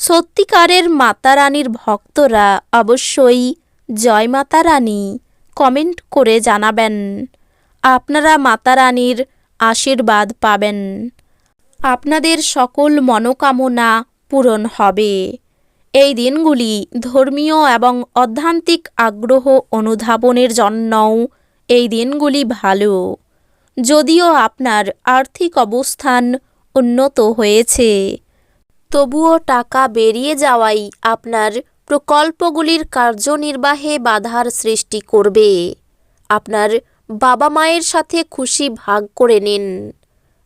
সত্যিকারের মাতা রানীর ভক্তরা অবশ্যই জয় মাতা রানী কমেন্ট করে জানাবেন। আপনারা মাতা রানীর আশীর্বাদ পাবেন। আপনাদের সকল মনোকামনা পূরণ হবে। এই দিনগুলি ধর্মীয় এবং অধ্যান্তিক আগ্রহ অনুধাবনের জন্যও এই দিনগুলি ভালো। যদিও আপনার আর্থিক অবস্থান উন্নত হয়েছে। তবুও টাকা বেরিয়ে যাওয়াই আপনার প্রকল্পগুলির কার্যনির্বাহে বাধার সৃষ্টি করবে। আপনার বাবা মায়ের সাথে খুশি ভাগ করে নিন।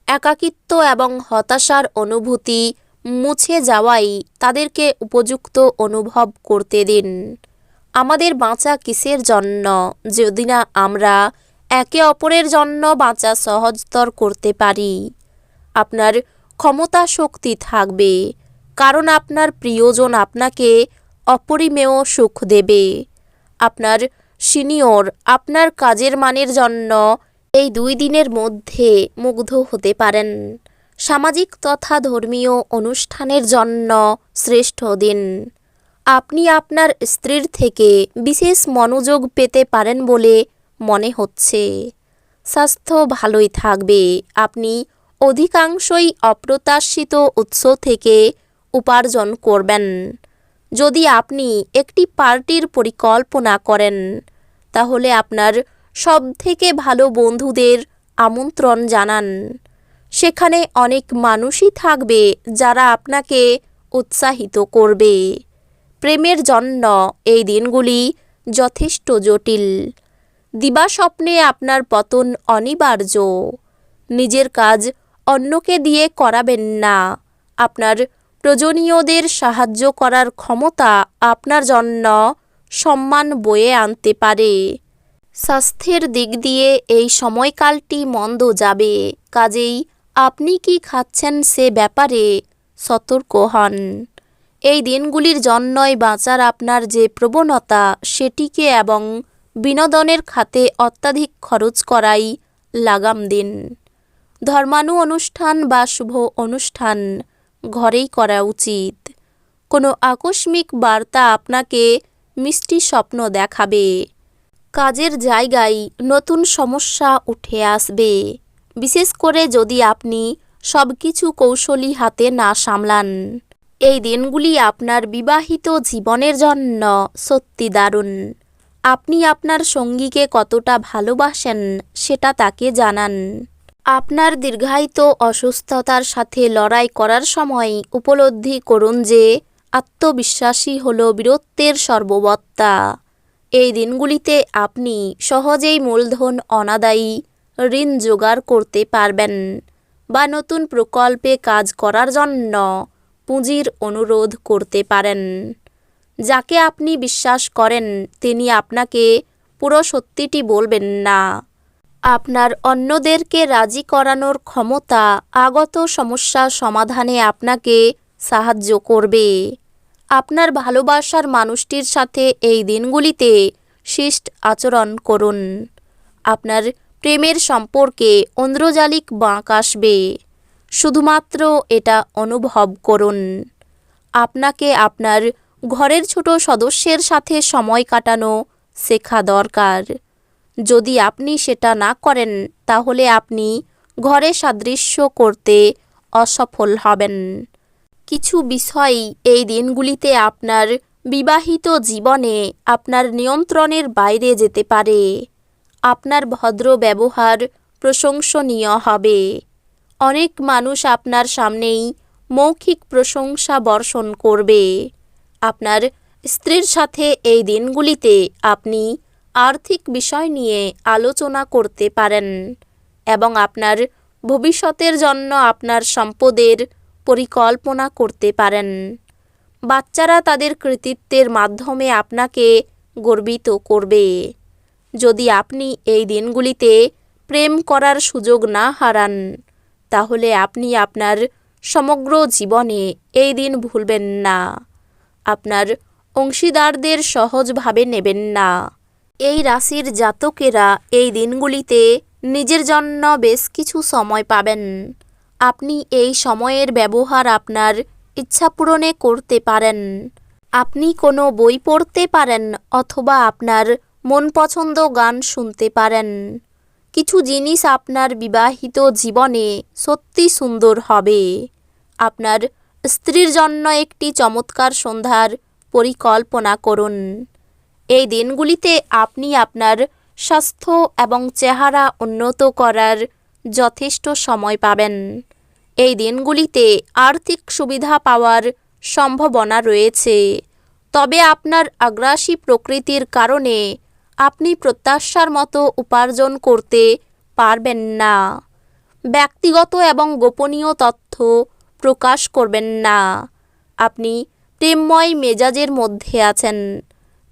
একাকিত্ব এবং হতাশার অনুভূতি মুছে যাওয়াই তাদেরকে উপযুক্ত অনুভব করতে দিন। আমাদের বাঁচা কিসের জন্য? যদি না আমরা একে অপরের জন্য বাঁচা সহজতর করতে পারি। আপনার ক্ষমতা শক্তি থাকবে। কারণ আপনার প্রিয়জন আপনাকে অপরিমেয় সুখ দেবে। আপনার সিনিয়র আপনার কাজের মানের জন্য এই দুই দিনের মধ্যে মুগ্ধ হতে পারেন। সামাজিক তথা ধর্মীয় অনুষ্ঠানের জন্য শ্রেষ্ঠ দিন। আপনি আপনার স্ত্রীর থেকে বিশেষ মনোযোগ পেতে পারেন বলে মনে হচ্ছে। স্বাস্থ্য ভালোই থাকবে। আপনি অধিকাংশই অপ্রত্যাশিত উৎস থেকে উপার্জন করবেন। যদি আপনি একটি পার্টির পরিকল্পনা করেন, তাহলে আপনার সবথেকে ভালো বন্ধুদের আমন্ত্রণ জানান। সেখানে অনেক মানুষই থাকবে যারা আপনাকে উৎসাহিত করবে। প্রেমের জন্য এই দিনগুলি যথেষ্ট জটিল। দিবাস্বপ্নে আপনার পতন অনিবার্য। নিজের কাজ অন্যকে দিয়ে করাবেন না। আপনার প্রয়োজনীয়দের সাহায্য করার ক্ষমতা আপনার জন্য সম্মান বয়ে আনতে পারে। স্বাস্থ্যের দিক দিয়ে এই সময়কালটি মন্দ যাবে, কাজেই আপনি কি খাচ্ছেন সে ব্যাপারে সতর্ক হন। এই দিনগুলির জন্যই বাঁচার আপনার যে প্রবণতা, সেটিকে এবং বিনোদনের খাতে অত্যাধিক খরচ করাই লাগাম দিন। ধর্মানু অনুষ্ঠান বা শুভ অনুষ্ঠান ঘরেই করা উচিত। কোনো আকস্মিক বার্তা আপনাকে মিষ্টি স্বপ্ন দেখাবে। কাজের জায়গায় নতুন সমস্যা উঠে আসবে। বিশেষ করে যদি আপনি সব কিছু কৌশলী হাতে না সামলান। এই দিনগুলি আপনার বিবাহিত জীবনের জন্য সত্যি দারুণ। আপনি আপনার সঙ্গীকে কতটা ভালোবাসেন সেটা তাকে জানান। আপনার দীর্ঘায়িত অসুস্থতার সাথে লড়াই করার সময় উপলব্ধি করুন যে আত্মবিশ্বাসী হল বীরত্বের সর্ববত্তা। এই দিনগুলিতে আপনি সহজেই মূলধন অনাদায়ী ঋণ জোগাড় করতে পারবেন বা নতুন প্রকল্পে কাজ করার জন্য পুঁজির অনুরোধ করতে পারেন। যাকে আপনি বিশ্বাস করেন, তিনি আপনাকে পুরো সত্যিটি বলবেন না। আপনার অন্যদেরকে রাজি করানোর ক্ষমতা আগত সমস্যা সমাধানে আপনাকে সাহায্য করবে। আপনার ভালোবাসার মানুষটির সাথে এই দিনগুলিতে শিষ্ট আচরণ করুন। আপনার প্রেমের সম্পর্কে অন্দ্রজালিক বাঁক আসবে। শুধুমাত্র এটা অনুভব করুন। আপনাকে আপনার ঘরের ছোট সদস্যের সাথে সময় কাটানো শেখা দরকার। যদি আপনি সেটা না করেন, তাহলে আপনি ঘরে সাদৃশ্য করতে অসফল হবেন। কিছু বিষয় এই দিনগুলিতে আপনার বিবাহিত জীবনে আপনার নিয়ন্ত্রণের বাইরে যেতে পারে। আপনার ভদ্র ব্যবহার প্রশংসনীয় হবে। অনেক মানুষ আপনার সামনেই মৌখিক প্রশংসা বর্ষণ করবে। আপনার স্ত্রীর সাথে এই দিনগুলিতে আপনি আর্থিক বিষয় নিয়ে আলোচনা করতে পারেন এবং আপনার ভবিষ্যতের জন্য আপনার সম্পদের পরিকল্পনা করতে পারেন। বাচ্চারা তাদের কৃতিত্বের মাধ্যমে আপনাকে গর্বিত করবে। যদি আপনি এই দিনগুলিতে প্রেম করার সুযোগ না হারান, তাহলে আপনি আপনার সমগ্র জীবনে এই দিন ভুলবেন না। আপনার অংশীদারদের সহজভাবে নেবেন না। এই রাশির জাতকেরা এই দিনগুলিতে নিজের জন্য বেশ কিছু সময় পাবেন। আপনি এই সময়ের ব্যবহার আপনার ইচ্ছা পূরণে করতে পারেন। আপনি কোনো বই পড়তে পারেন অথবা আপনার মন পছন্দ গান শুনতে পারেন। কিছু জিনিস আপনার বিবাহিত জীবনে সত্যি সুন্দর হবে। আপনার স্ত্রীর জন্য একটি চমৎকার সন্ধ্যার পরিকল্পনা করুন। এই দিনগুলিতে আপনি আপনার স্বাস্থ্য এবং চেহারা উন্নত করার যথেষ্ট সময় পাবেন। এই দিনগুলিতে আর্থিক সুবিধা পাওয়ার সম্ভাবনা রয়েছে। তবে আপনার আগ্রাসী প্রকৃতির কারণে আপনি প্রত্যাশার মতো উপার্জন করতে পারবেন না। ব্যক্তিগত এবং গোপনীয় তথ্য প্রকাশ করবেন না। আপনি প্রেমময় মেজাজের মধ্যে আছেন।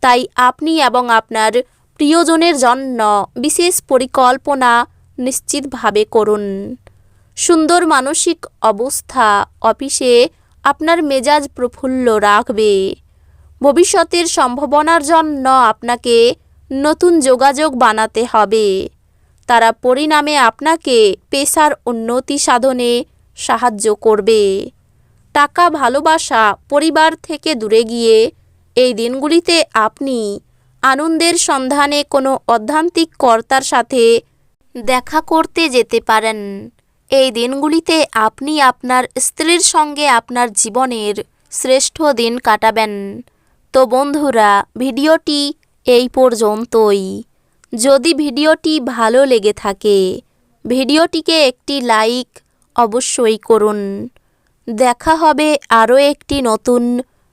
তাই আপনি এবং আপনার প্রিয়জনের জন্য বিশেষ পরিকল্পনা নিশ্চিতভাবে করুন। সুন্দর মানসিক অবস্থা অফিসে আপনার মেজাজ প্রফুল্ল রাখবে। ভবিষ্যতের সম্ভাবনার জন্য আপনাকে নতুন যোগাযোগ বানাতে হবে। তারা পরিণামে আপনাকে পেশার উন্নতি সাধনে সাহায্য করবে। টাকা ভালোবাসা পরিবার থেকে দূরে গিয়ে এই দিনগুলিতে আপনি আনন্দের সন্ধানে কোনো অধ্যান্তিক কর্তার সাথে দেখা করতে যেতে পারেন। এই দিনগুলিতে আপনি আপনার স্ত্রীর সঙ্গে আপনার জীবনের শ্রেষ্ঠ দিন কাটাবেন। তো বন্ধুরা, ভিডিওটি এই পর্যন্তই। যদি ভিডিওটি ভালো লেগে থাকে, ভিডিওটিকে একটি লাইক অবশ্যই করুন। দেখা হবে আরও একটি নতুন